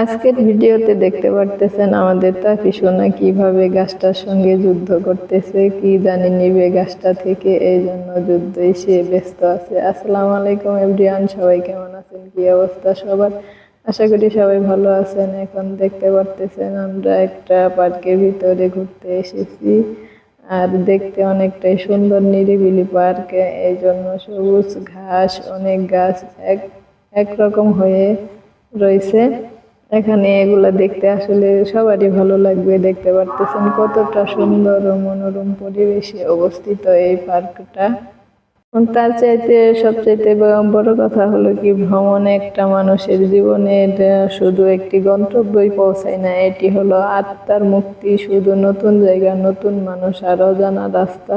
আজকের ভিডিওতে দেখতে পারতেছেন আমাদের তাফি সোনা কীভাবে গাছটার সঙ্গে যুদ্ধ করতেছে, কি জানি নিবে গাছটা থেকে, এই জন্য যুদ্ধই সে ব্যস্ত আছে। আসসালামু আলাইকুম এভরিওয়ান, সবাই কেমন আছেন? কি অবস্থা সবার? আশা করি সবাই ভালো আছেন। এখন দেখতে পারতেছেন আমরা একটা পার্কের ভিতরে ঘুরতে এসেছি। আর দেখতে অনেকটাই সুন্দর নিরিবিলি পার্ক, এই জন্য সবুজ ঘাস, অনেক গাছ এক, একরকম হয়ে রয়েছে। এখানে এগুলা দেখতে আসলে সবারই ভালো লাগবে, দেখতে পারতেছেন কতটা সুন্দর ও মনোরম পরিবেশে অবস্থিত এই পার্কটা। তার চাইতে সবচাইতে বড় কথা হলো কি, ভ্রমণ একটা মানুষের জীবনে শুধু একটি গন্তব্যই পৌঁছায় না, এটি হলো আত্মার মুক্তি, শুধু নতুন জায়গা, নতুন মানুষ আর অজানা রাস্তা।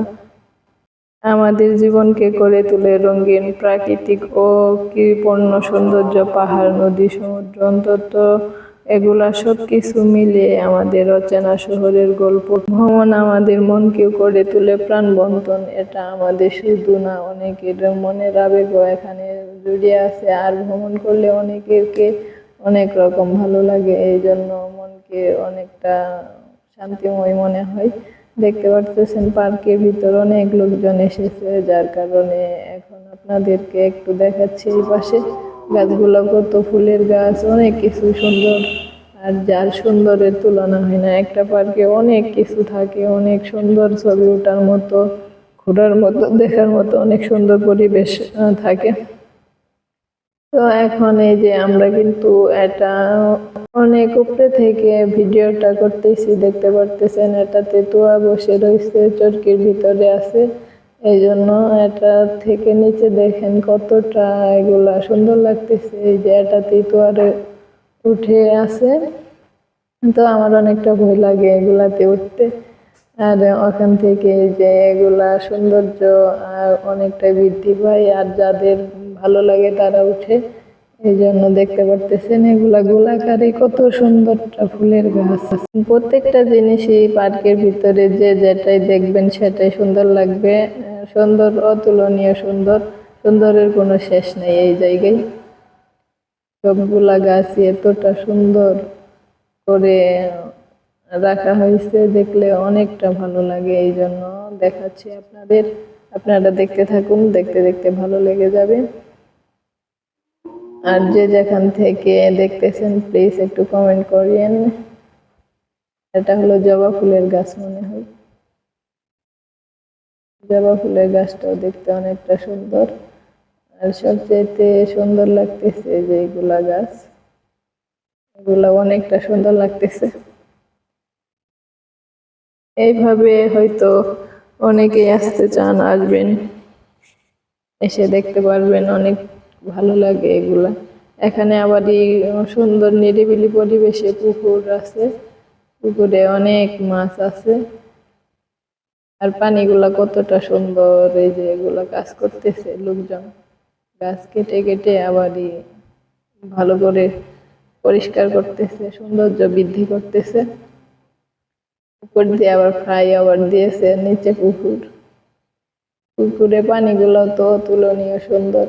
আমাদের জীবনকে করে তোলে রঙিন প্রাকৃতিক ও কৃপূর্ণ সৌন্দর্য, পাহাড়, নদী, সমুদ্র, অন্তত এগুলা সব কিছু মিলে আমাদের অচেনা শহরের গল্প, ভ্রমণ আমাদের মনকেও করে তোলে প্রাণবন্তন। এটা আমাদের শুধু না, অনেকের মনের আবেগও এখানে জড়িয়ে আছে। আর ভ্রমণ করলে অনেকেরকে অনেক রকম ভালো লাগে। এই জন্য মনকে অনেকটা শান্তিময় মনে হয়। দেখতে পারতেছেন, পার্কের ভিতর অনেক লোকজন এসেছে, যার কারণে এখন আপনাদেরকে একটু দেখাচ্ছি এই পাশে। গাছগুলো কত ফুলের গাছ, অনেক কিছু সুন্দর। আর যার সুন্দরের তুলনা হয় না, একটা পার্কে অনেক কিছু থাকে, অনেক সুন্দর ছবি ওঠার মতো, ঘোরার মতো, দেখার মতো অনেক সুন্দর পরিবেশ থাকে। তো এখন এই যে আমরা কিন্তু এটা অনেক উপরে থেকে ভিডিওটা করতেছি, দেখতে পারতেছেন এটা তেতুয়া বসে রয়েছে, চরকির ভিতরে আছে। এই জন্য এটা থেকে নিচে দেখেন কতটা এগুলা সুন্দর লাগতেছে, এই যে এটা তেতুয়ারে উঠে আছে। তো আমার অনেকটা ভয় লাগে এগুলাতে উঠতে। আর ওখান থেকে যে এগুলা সৌন্দর্য আর অনেকটাই বৃদ্ধি পায়, আর যাদের ভালো লাগে তারা উঠে। এই জন্য দেখতে পারতেছেন এগুলা গোলাকারে কত সুন্দরটা ফুলের গাছ। প্রত্যেকটা জিনিসই পার্কের ভিতরে যে যেটাই দেখবেন সেটাই সুন্দর লাগবে। সুন্দর, অতুলনীয় সুন্দর, সুন্দরের কোনো শেষ নেই এই জায়গায়। সবগুলা গাছ এতটা সুন্দর করে রাখা হয়েছে, দেখলে অনেকটা ভালো লাগে এই জন্য দেখাচ্ছি আপনাদের। আপনারা দেখতে থাকুন, দেখতে দেখতে ভালো লেগে যাবে। আর যে যেখান থেকে দেখতেছেন প্লিজ একটু কমেন্ট করিয়েন। এটা হলো জবা ফুলের গাছ মনে হয়। জবা ফুলের গাছটাও দেখতে অনেকটা সুন্দর। আর সবচেয়ে সুন্দর লাগতেছে যে এগুলা গাছ। এগুলা অনেকটা সুন্দর লাগতেছে। এইভাবে হয়তো অনেকেই আসতে চান, আসবেন। এসে দেখতে পারবেন অনেক ভালো লাগে এগুলা। এখানে আবারই সুন্দর নিরিবিলি পরিবেশে পুকুর আছে। পুকুরে অনেক মাছ আছে। আর পানিগুলা কতটা সুন্দর এই যে এগুলা কাজ করতেছে লোকজন। গাছ কেটে কেটে আবারই ভালো করে পরিষ্কার করতেছে, সৌন্দর্য বৃদ্ধি করতেছে। উপর দিয়ে আবার ফ্রাই আবার দিয়েছে নিচে পুকুর। পুকুরে পানিগুলো তো তুলনীয় সুন্দর।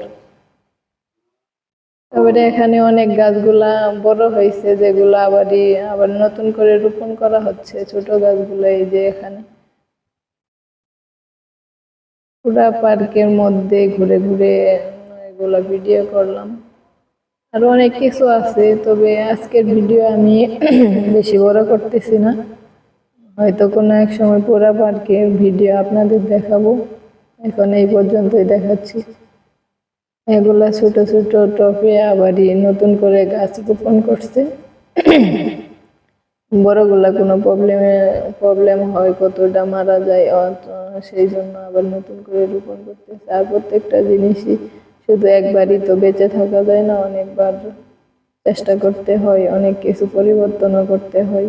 তারপরে এখানে অনেক গাছগুলা বড় হয়েছে, যেগুলো আবারই আবার নতুন করে রোপণ করা হচ্ছে, ছোট গাছগুলো এই যে এখানে। পুরা পার্কের মধ্যে ঘুরে ঘুরে এগুলা ভিডিও করলাম। আরও অনেক কিছু আছে, তবে আজকের ভিডিও আমি বেশি বড় করতেছি না। হয়তো কোনো এক সময় পুরা পার্কের ভিডিও আপনাদের দেখাবো। এখন এই পর্যন্তই দেখাচ্ছি। এগুলা ছোট ছোট টপে আবারই নতুন করে গাছ রোপণ করছে। বড়গুলা কোনো প্রবলেমে, প্রবলেম হয়, কতটা মারা যায় সেই জন্য আবার নতুন করে রোপণ করতেছে। আর প্রত্যেকটা জিনিসই শুধু একবারই তো বেঁচে থাকা যায় না, অনেকবার চেষ্টা করতে হয়, অনেক কিছু পরিবর্তনও করতে হয়।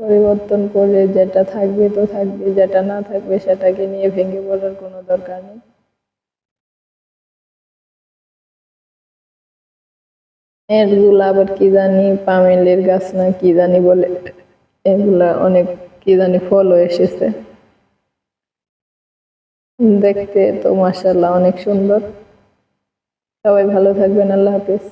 পরিবর্তন করে যেটা থাকবে তো থাকবে, যেটা না থাকবে সেটাকে নিয়ে ভেঙে পড়ার কোনো দরকার নেই। এগুলা আবার কি জানি পামেলের গাছ না কি জানি বলে, এগুলা অনেক কি জানি ফলও এসেছে। দেখতে তো মাসাল্লাহ অনেক সুন্দর। সবাই ভালো থাকবেন, আল্লাহ হাফিজ।